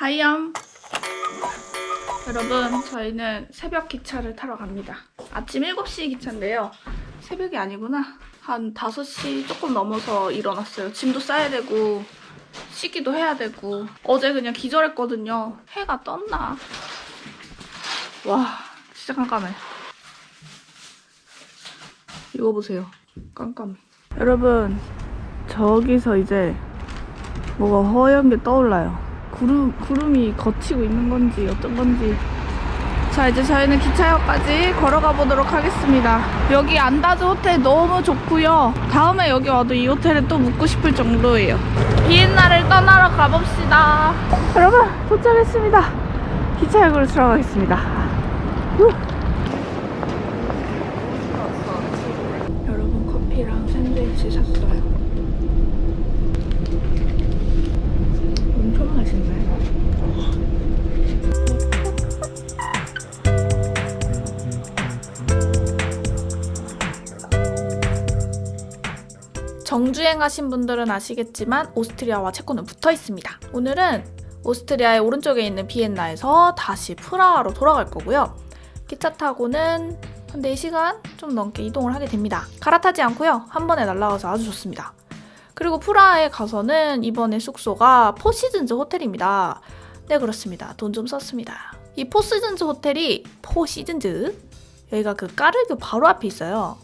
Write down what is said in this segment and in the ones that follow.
하이엄. 여러분 저희는 새벽 기차를 타러 갑니다. 아침 7시 기차인데요. 새벽이 아니구나. 한 5시 조금 넘어서 일어났어요. 짐도 싸야 되고 씻기도 해야 되고. 어제 그냥 기절했거든요. 해가 떴나? 와 진짜 깜깜해. 이거 보세요. 깜깜해. 여러분 저기서 이제 뭐가 허연 게 떠올라요 구름, 구름이 걷히고 있는 건지 어떤 건지. 자 이제 저희는 기차역까지 걸어가 보도록 하겠습니다. 여기 안다즈 호텔 너무 좋고요. 다음에 여기 와도 이 호텔에 또 묵고 싶을 정도예요. 비엔나를 떠나러 가봅시다. 여러분 도착했습니다. 기차역으로 들어가겠습니다. 후. 여러분 커피랑 샌드위치 샀어요 정주행 하신 분들은 아시겠지만 오스트리아와 체코는 붙어 있습니다. 오늘은 오스트리아의 오른쪽에 있는 비엔나에서 다시 프라하로 돌아갈 거고요. 기차 타고는 한 4시간 좀 넘게 이동을 하게 됩니다. 갈아타지 않고요. 한 번에 날아가서 아주 좋습니다. 그리고 프라하에 가서는 이번에 숙소가 포시즌즈 호텔입니다. 네, 그렇습니다. 돈 좀 썼습니다. 이 포시즌즈 호텔이 포시즌즈 여기가 그 까르교 바로 앞에 있어요.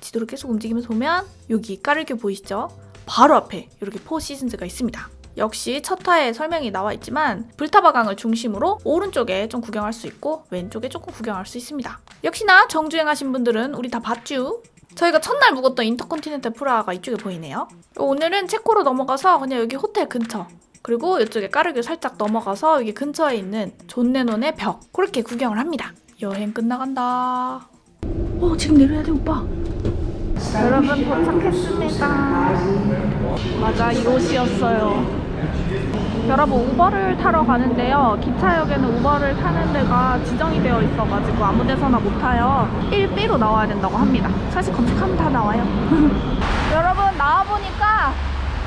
지도를 계속 움직이면서 보면 여기 까르교 보이시죠? 바로 앞에 이렇게 포 시즌즈가 있습니다. 역시 첫 타에 설명이 나와 있지만 불타바 강을 중심으로 오른쪽에 좀 구경할 수 있고 왼쪽에 조금 구경할 수 있습니다. 역시나 정주행하신 분들은 우리 다 봤죠? 저희가 첫날 묵었던 인터컨티넨탈 프라하가 이쪽에 보이네요. 오늘은 체코로 넘어가서 그냥 여기 호텔 근처 그리고 이쪽에 까르교 살짝 넘어가서 여기 근처에 있는 존 레논의 벽 그렇게 구경을 합니다. 여행 끝나간다. 어 지금 내려야 돼 오빠. 여러분 도착했습니다. 맞아 이 옷이었어요. 여러분 우버를 타러 가는데요. 기차역에는 우버를 타는 데가 지정이 되어 있어가지고 아무 데서나 못 타요. 1B로 나와야 된다고 합니다. 사실 검색하면 다 나와요. 여러분 나와보니까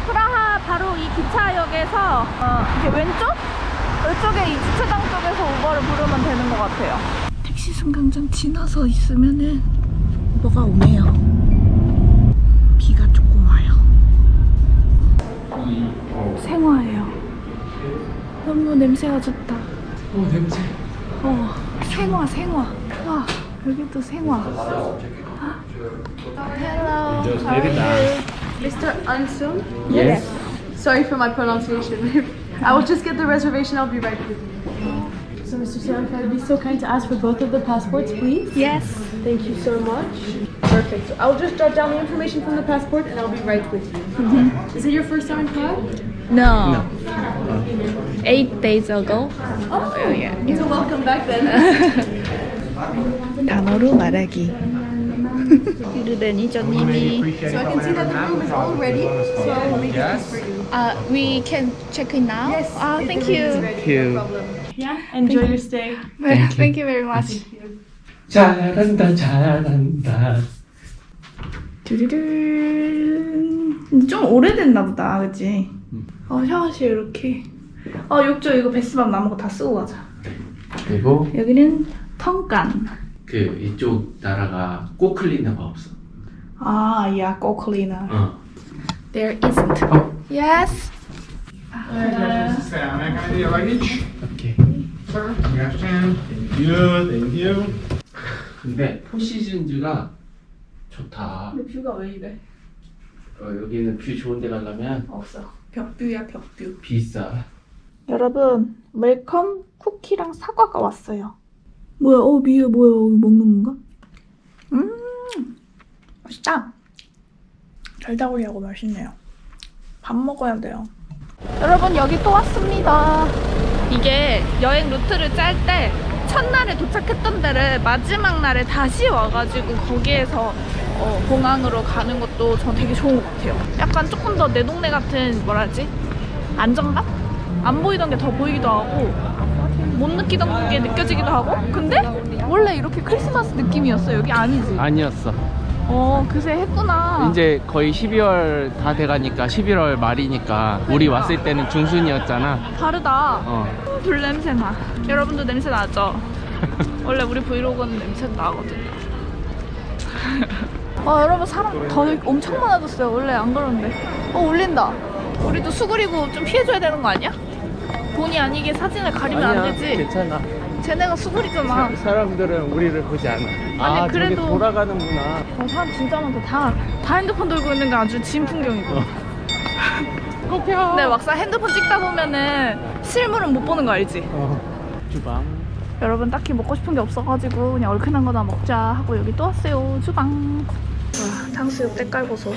프라하 바로 이 기차역에서 어, 이렇게 왼쪽? 왼쪽에 이 주차장 쪽에서 우버를 부르면 되는 것 같아요. 택시 승강장 지나서 있으면은 우버가 오네요. 비가 조금 와요. 생화예요. 너무 냄새가 좋다. 오 냄새. 어, 생화, 생화. 와, 여기도 생화. Hello. How are you? Mr. Ansun? Yes. Sorry for my pronunciation. I will just get the reservation. I'll be right with you. So, Mr. Sarah, if I'd be so kind to ask for both of the passports, please. Yes. Thank you so much. Perfect. So I'll just jot down the information from the passport and I'll be right with you. Is it your first time in Prague? No. Eight days ago. Oh, yeah. So welcome back then. 단어로 말하기. 이르르니죠 님이. so I can see that the room is all ready. So I will make it for you. Uh, we can check in now. Yes. Ah, if thank the room is you. ready, Thank you. No problem. Yeah. Enjoy your stay. Thank you very much. 잘한다 잘한다. 두루룬. 좀 오래됐나 보다, 그치? 어, 샤워실 이렇게. 어, 욕조 이거 베스밤 남은 거 다 쓰고 가자. 그리고 여기는 텅간. 그 이쪽 나라가 꼬클리너가 없어. 아, 야, 꼬클리나. 어. There isn't. 어. Yes. Can I do your luggage? 오케이. Sir? Yes, Sam. Thank you, thank you. 근데 포시즌즈가 좋다. 근데 뷰가 왜 이래? 어, 여기는 뷰 좋은 데 가려면 없어. 벽뷰야, 벽뷰. 비싸. 여러분, 웰컴 쿠키랑 사과가 왔어요. 뭐야, 어, 미에 뭐야, 이거 먹는 건가? 음, 맛있다. 달달하고 맛있네요. 밥 먹어야 돼요. 여러분, 여기 또 왔습니다. 이게 여행 루트를 짤 때 첫날에 도착했던 데를 마지막 날에 다시 와가지고 거기에서 어, 공항으로 가는 것도 전 되게 좋은 것 같아요. 약간 조금 더 내 동네 같은 뭐라지? 안정감? 안 보이던 게 더 보이기도 하고 못 느끼던 게 느껴지기도 하고 근데 원래 이렇게 크리스마스 느낌이었어 여기 아니지? 아니었어. 어 그새 했구나. 이제 거의 12월 다 돼가니까 11월 말이니까 우리 왔을 때는 중순이었잖아. 다르다. 어. 불 냄새 나. 여러분도 냄새 나죠? 원래 우리 브이로그는 냄새 나거든요. 와 여러분 사람 더 엄청 많아졌어요. 원래 안 그러는데. 어 올린다. 우리도 수그리고 좀 피해줘야 되는 거 아니야? 본의 아니게 사진을 가리면 안 되지. 괜찮아. 쟤네가 수그리잖아. 사람들은 우리를 보지 않아. 아, 저기 그래도- 돌아가는구나. 어, 사람 진짜 많다. 다, 다 핸드폰 들고 있는 게 아주 진 풍경이고. 근데 막상 핸드폰 찍다 보면은 실물은 못 보는 거 알지? 어. 주방. 여러분 딱히 먹고 싶은 게 없어가지고 그냥 얼큰한 거나 먹자 하고 여기 또 왔어요 주방 와 탕수육 때깔 보소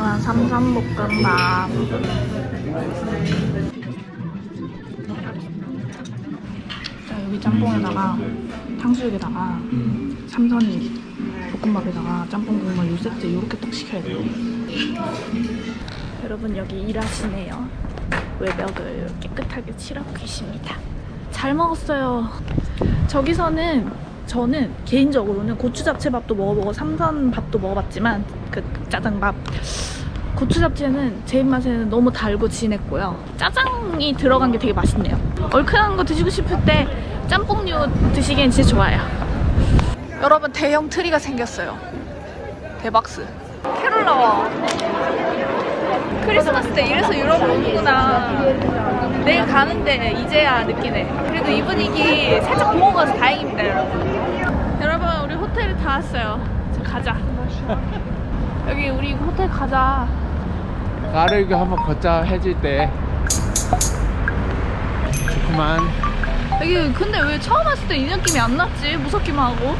와 삼삼볶음밥 자 여기 짬뽕에다가 탕수육에다가 삼선이 볶음밥에다가 짬뽕 국물 요 세트 이렇게 딱 시켜야 돼요 여러분 여기 일하시네요. 외벽을 깨끗하게 칠하고 계십니다. 잘 먹었어요. 저기서는 저는 개인적으로는 고추 잡채밥도 먹어보고 삼선밥도 먹어봤지만 그 짜장밥 고추 잡채는 제 입맛에는 너무 달고 진했고요. 짜장이 들어간 게 되게 맛있네요. 얼큰한 거 드시고 싶을 때 짬뽕류 드시기엔 진짜 좋아요. 여러분 대형 트리가 생겼어요. 대박스. 캐롤 나와. 크리스마스 때 이래서 유럽 오는구나. 내일 가는데 이제야 느끼네. 그래도 이 분위기 살짝 보고 가서 다행입니다, 여러분. 여러분, 우리 호텔에 다 왔어요. 가자. 여기 우리 호텔 가자. 가르기 한번 걷자 해질 때. 좋구만. 여기 근데 왜 처음 왔을 때 이 느낌이 안 났지? 무섭기만 하고.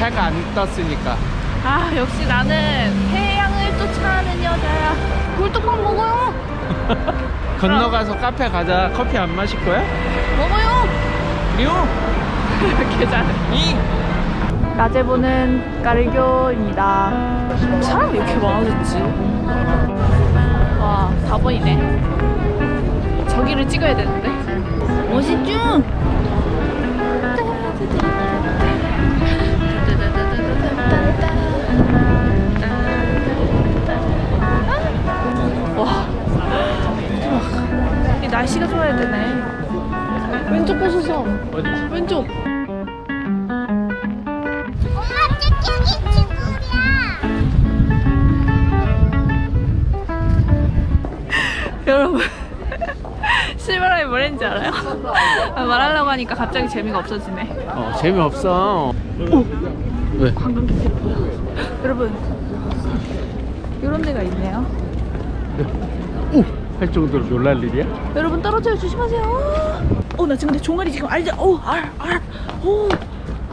해가 안 떴으니까. 아, 역시 나는 태양을 쫓아가는 여자야. 굴뚝빵 먹어요. 건너가서 카페 가자. 커피 안 마실 거야? 먹어요. 이렇게 잘해. 이 낮에 보는 까르교입니다. 사람이 왜 이렇게 많아졌지? 와, 다 보이네. 저기를 찍어야 되는데. 멋있죠? 와. 날씨가 좋아야 되네. 왼쪽 보소서. 어디? 왼쪽. 뭐랬는지 알아요? 아, 말하려고 하니까 갑자기 재미가 없어지네 어 재미없어. 왜? 관광객들이 보여 여러분 이런 데가 있네요 오! 할 정도로 놀랄 일이야? 여러분 떨어져요 조심하세요 어 나 지금 내 종아리 지금 알죠? 오알알오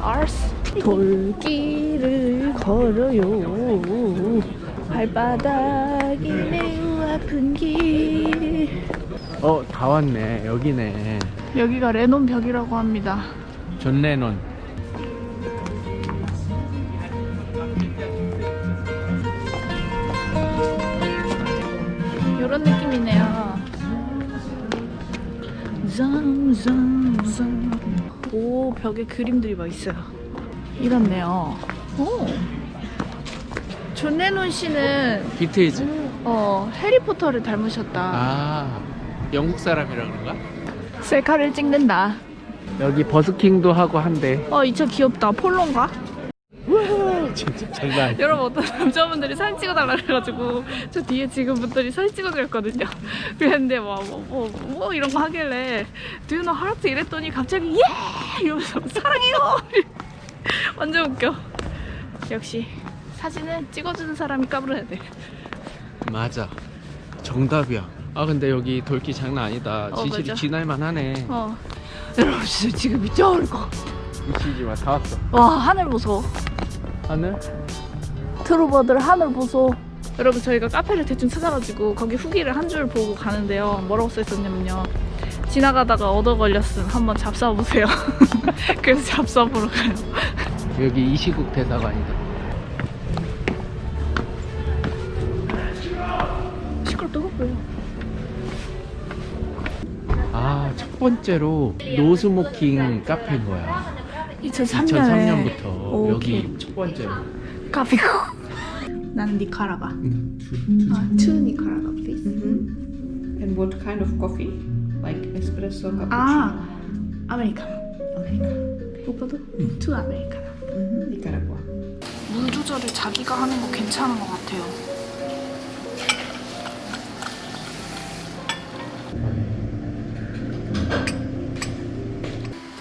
알스 돌길을 걸어요 발바닥이 매우 아픈 길 어, 다 왔네. 여기네. 여기가 레논 벽이라고 합니다 존 레논. 이런 느낌이네요. 오 벽에 그림들이 막 있어요. 이렇네요. 오. 존 레논 씨는 비트이즈. 어 해리포터를 닮으셨다. 아, 영국 사람이라 그런가? 셀카를 찍는다. 여기 버스킹도 하고 한대. 어 이 차 귀엽다. 폴로인가? 진짜 장난 아니야. 여러분 어떤 남자분들이 사진 찍어달라 그래가지고 저 뒤에 지금 분들이 사진 찍어드렸거든요 그랬는데 뭐, 뭐, 뭐, 뭐 이런 거 하길래 Do you know heart? 이랬더니 갑자기 예! 이러면서 사랑해요! 완전 웃겨 역시 사진은 찍어주는 사람이 까불어야 돼 맞아. 정답이야. 아, 근데 여기 돌기 장난 아니다. 어, 지질이 맞아. 지날만 하네. 어. 여러분 진짜 지금 미쳐버릴 것 같아 미치지 마. 다 왔어. 와 하늘 보소 하늘? 트루버들 하늘 보소 여러분 저희가 카페를 대충 찾아가지고 거기 후기를 한 줄 보고 가는데요 뭐라고 써있었냐면요 지나가다가 얻어 걸렸음 한번 잡숴보세요 그래서 잡숴보러 가요 여기 이시국 대사관이다. 시끄럽다고 보여 아, 저첫 번째로 노스모킹 카페인 거야. 2003년에 2003년부터 오케이. 여기 첫 번째로. 카페. 난 니카라가. 아, 투 니카라가 please. And what kind of coffee? Like espresso, cappuccino? 아, 아메리카노. 아메리카노. 오빠도 투 아메리카노. Mhm, Nicaragua. 물 조절을 자기가 하는 거 괜찮은 것 같아요.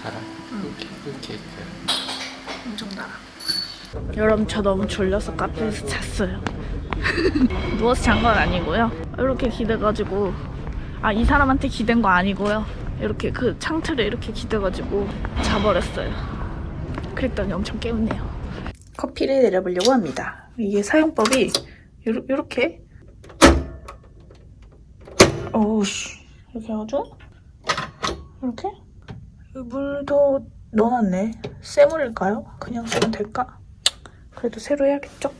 달아. 케이크. 엄청 달아. 여러분 저 너무 졸려서 카페에서 잤어요. 누워서 잔 건 아니고요. 이렇게 기대가지고 아 이 사람한테 기댄 거 아니고요. 이렇게 그 창틀에 이렇게 기대가지고 자버렸어요. 그랬더니 엄청 깨우네요. 커피를 내려보려고 합니다. 이게 사용법이 요러, 요렇게 어우씨 이렇게 해가지고 이렇게 물도 넣어놨네. 새 물일까요? 그냥 쓰면 될까? 그래도 새로 해야겠죠?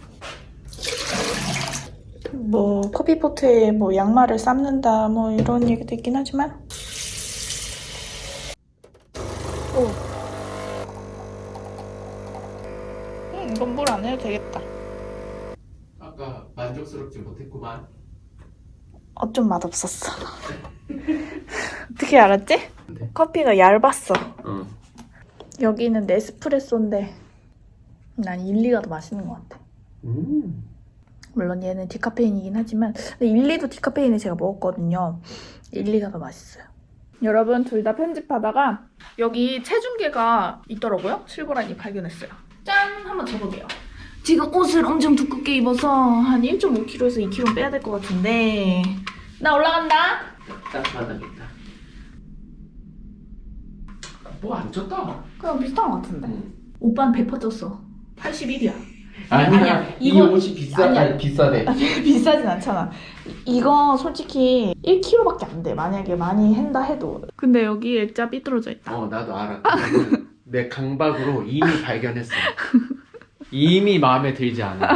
뭐 커피포트에 뭐 양말을 삶는다 뭐 이런 얘기도 있긴 하지만 오 음, 이건 물 안 해도 되겠다 아까 만족스럽지 못했구만. 어 좀 맛없었어 어떻게 알았지? 네. 커피가 얇았어 응. 여기는 네스프레소인데 난 일리가 더 맛있는 것 같아 음. 물론 얘는 디카페인이긴 하지만 근데 일리도 디카페인을 제가 먹었거든요. 일리가 더 맛있어요. 여러분 둘 다 편집하다가 여기 체중계가 있더라고요. 실버라니 발견했어요. 짠! 한번 접어볼게요. 지금 옷을 엄청 두껍게 입어서 한 1.5kg에서 2kg 빼야 될 것 같은데 나 올라간다. 딱 맞아겠다. 뭐안 쪘다. 그냥 비슷한 것 같은데. 응. 오빠는 100% 쪘어. 81이야. 아니야. 아니야, 이 이거- 옷이 비싸. 아니야. 아니, 비싸대. 비싸진 않잖아. 이거 솔직히 1kg밖에 안 돼. 만약에 많이 한다 해도. 근데 여기 일자 삐뚤어져 있다. 어 나도 알아. 그거는 내 강박으로 이미 발견했어. 이미 마음에 들지 않아.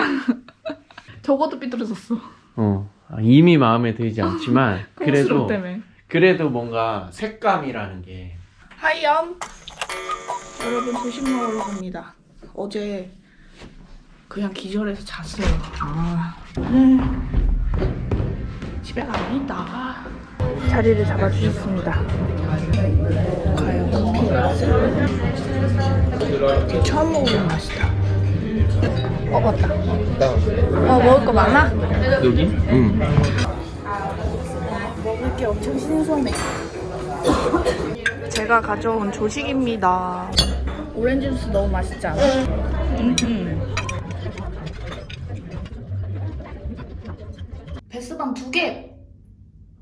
저것도 삐뚤어졌어. 어 아, 이미 마음에 들지 않지만 그래도 때문에. 그래도 뭔가 색감이라는 게 하이염. 여러분 조식 먹으러 갑니다. 어제 그냥 기절해서 잤어요. 아. 오늘 집에 갑니다. 자리를 잡아주셨습니다. 과연 커피 맛은? 처음 먹어보는 맛이다. 어 맞다. 어 먹을 거 많아? 여기? 응. 먹을 게 엄청 신선해. 제가 가져온 조식입니다. 오렌지 주스 너무 맛있지 않아? 음. 두 개.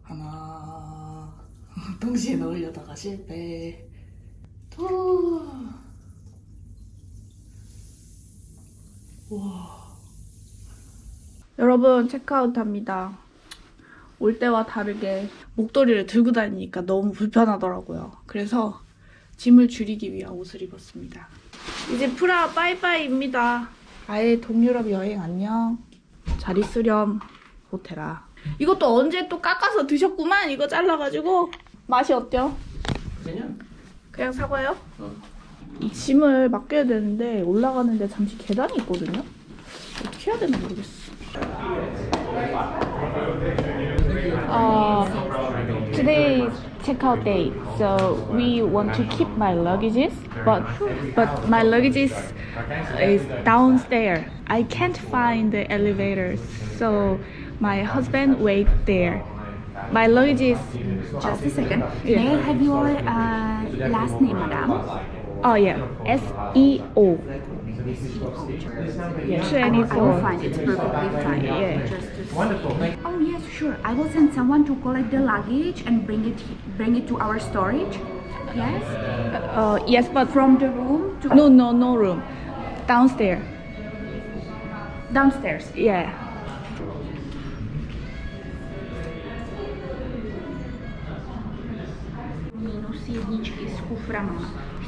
하나. 동시에 넣으려다가 실패. 둘. 와. 여러분 체크아웃합니다. 올 때와 다르게 목도리를 들고 다니니까 너무 불편하더라고요. 그래서 짐을 줄이기 위한 옷을 입었습니다. 이제 프라 빠이빠이입니다. 아예 동유럽 여행 안녕. 잘 있으렴 호텔아. 이것도 언제 또 깎아서 드셨구만. 이거 잘라가지고 맛이 어때요? 그냥 그냥 사과요? 어. 이 짐을 맡겨야 되는데 올라가는데 잠시 계단이 있거든요. 어떻게 해야 되나 모르겠어. Uh, today's checkout day, so we want to keep my luggages, but but my luggages is downstairs. I can't find the elevators, so my husband wait there. My luggage is Just a second. Yeah. May I have your uh, last name, madam? oh yeah S E O. Yes. I will, I will find it. It's perfectly fine. Yeah. Just second. Oh yes, sure. I will send someone to collect the luggage and bring it bring it to our storage. Yes. Uh, yes, but From the room to no no no room, downstairs. downstairs. Yeah. Kuframa.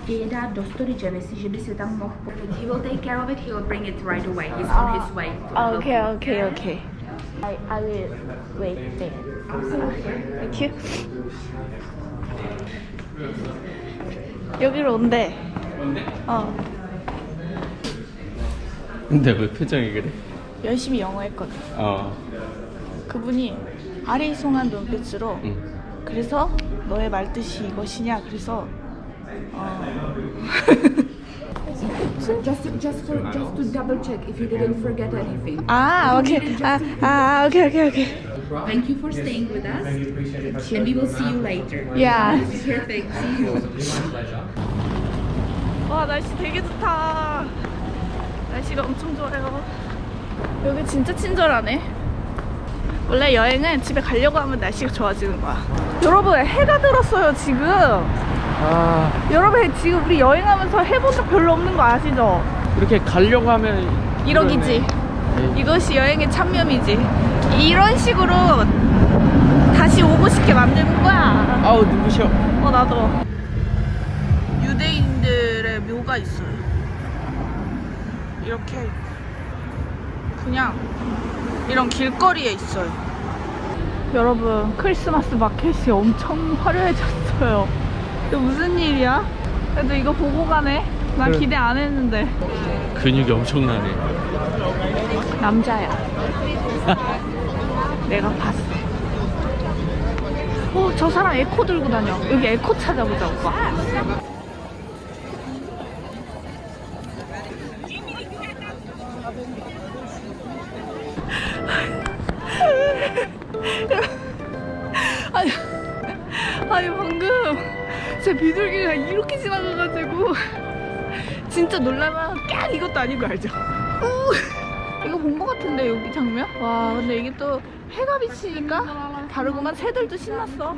Chtějí dát do storage, myslí, že by si tam mohl pokud. He will take care of it. He will bring it right away. He's on his way. Okay, okay, okay. I, I will wait there. Thank you. 여기로 온대. 어. 근데 왜 표정이 그래? 열심히 영어 했거든. 어. 그분이 아리송한 눈빛으로 응. 그래서 너의 말뜻이 이것이냐 그래서 어. Just, just for, just to double check if you didn't forget anything. 아 오케이 아, 아 오케이 오케이 오케이 Thank you for staying with us, and we will see you later. 야. Perfect. See you. 와 날씨 되게 좋다 날씨가 엄청 좋아요 여기 진짜 친절하네 원래 여행은 집에 가려고 하면 날씨가 좋아지는 거야 여러분 해가 들었어요 지금 아 여러분 지금 우리 여행하면서 해본 적 별로 없는 거 아시죠? 이렇게 가려고 하면 이러기지 그러네. 에이. 이것이 여행의 참념이지 이런 식으로 다시 오고 싶게 만드는 거야 아우 눈부셔. 어 나도 유대인들의 묘가 있어요 이렇게 그냥 이런 길거리에 있어요 여러분 크리스마스 마켓이 엄청 화려해졌어요 이거 무슨 일이야? 그래도 이거 보고 가네 난 그래. 기대 안 했는데 근육이 엄청나네. 남자야 내가 봤어 어, 저 사람 에코 들고 다녀. 여기 에코 찾아보자, 오빠. 지나가가지고 진짜 놀라면 깍 이것도 아닌 거 알죠? 우! 이거 본 거 같은데 여기 장면? 와 근데 이게 또 해가 비치니까 다르구만 새들도 신났어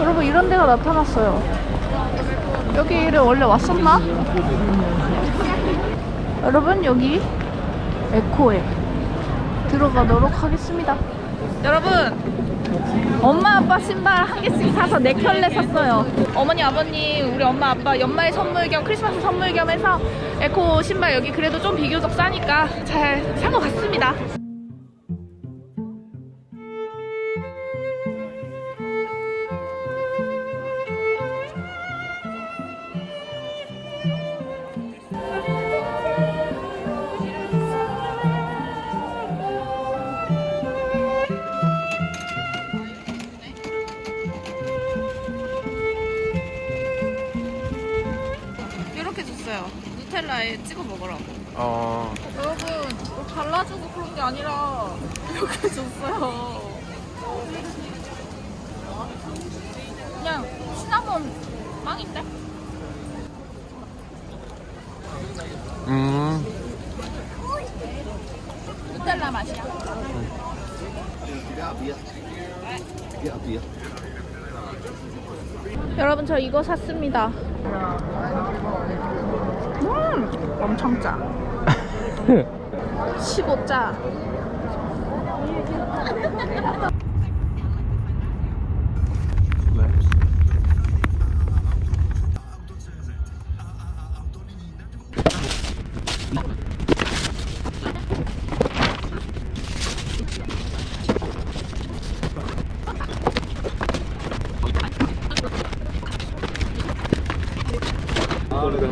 여러분 이런 데가 나타났어요 여기를 원래 왔었나? 여러분 여기 에코에 들어가도록 하겠습니다 여러분 엄마 아빠 신발 한 개씩 사서 네 켤레 샀어요. 어머니 아버님 우리 엄마 아빠 연말 선물 겸 크리스마스 선물 겸 해서 에코 신발 여기 그래도 좀 비교적 싸니까 잘 산 것 같습니다. 어. 여러분 뭐 발라주고 그런 게 아니라 이렇게 줬어요. 그냥 시나몬 빵인데? 음. 누텔라 맛이야. 여러분 저 이거 샀습니다. 음, 엄청 짜. 15짜.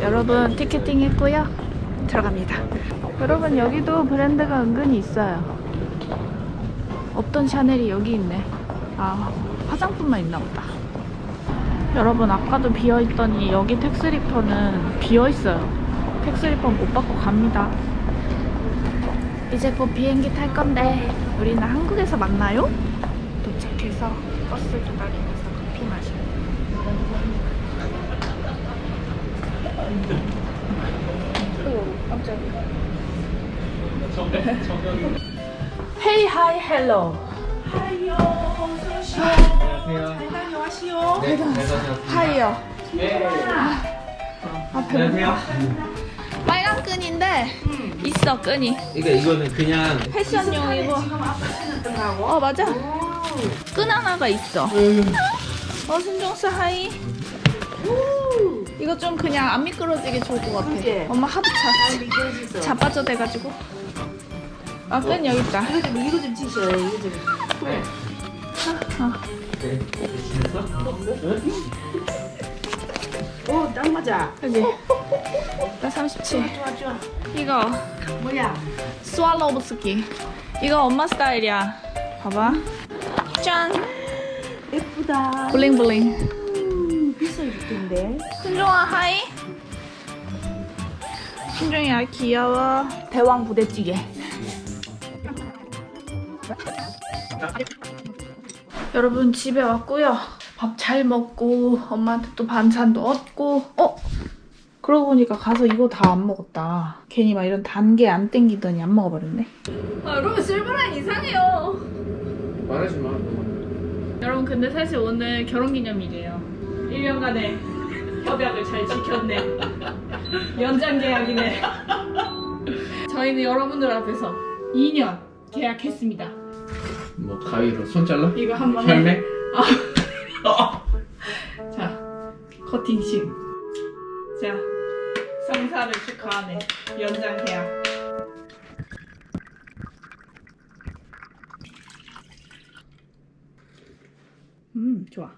여러분 티켓팅 했고요. 들어갑니다. 여러분 여기도 브랜드가 은근히 있어요. 없던 샤넬이 여기 있네. 아 화장품만 있나 보다. 여러분 아까도 비어 있더니 여기 텍스리퍼는 비어 있어요. 텍스리퍼 못 받고 갑니다. 이제 곧 비행기 탈 건데 우리는 한국에서 만나요? 도착해서 버스 기다리면서 커피 마시고. 깜짝이야. 헤이 하이 헬로. 하이요. 아 배고파. 빨간 끈인데 있어 끈이. 그러니까 이거는 그냥 패션용이고. 어 맞아. 끈 하나가 있어. 어 신종스 하이. 이거 좀 그냥 안 미끄러지게 좋을 것 같아. 엄마 하도 자, 자빠져 돼가지고. 아, 끈 여기 있다. 이거 좀, 이거 좀 치셔요, 이거 좀. 그래. 아, 아. 딱 맞아. 여기. 나 37. 좋아 좋아. 이거 뭐야? 스왈로브스키. 이거 엄마 스타일이야. 봐봐. 짠. 예쁘다. 블링블링. 음, 비쌀 텐데. 순종아 하이. 순종이야 귀여워. 대왕 부대찌개. 여러분 집에 왔고요. 밥 잘 먹고 엄마한테 또 반찬도 얻고. 어? 그러고 보니까 가서 이거 다 안 먹었다. 괜히 막 이런 단 게 안 땡기더니 안 먹어버렸네. 아, 여러분 실버라인 이상해요. 말하지 마. 여러분 근데 사실 오늘 결혼기념일이에요 1년간의 협약을 잘 지켰네. 연장 계약이네. 저희는 여러분들 앞에서 2년 계약했습니다. 뭐 가위로 손 잘라? 이거 한번 해. 혈맥? 자 커팅식 자 성사를 축하하네. 연장 계약. 음 좋아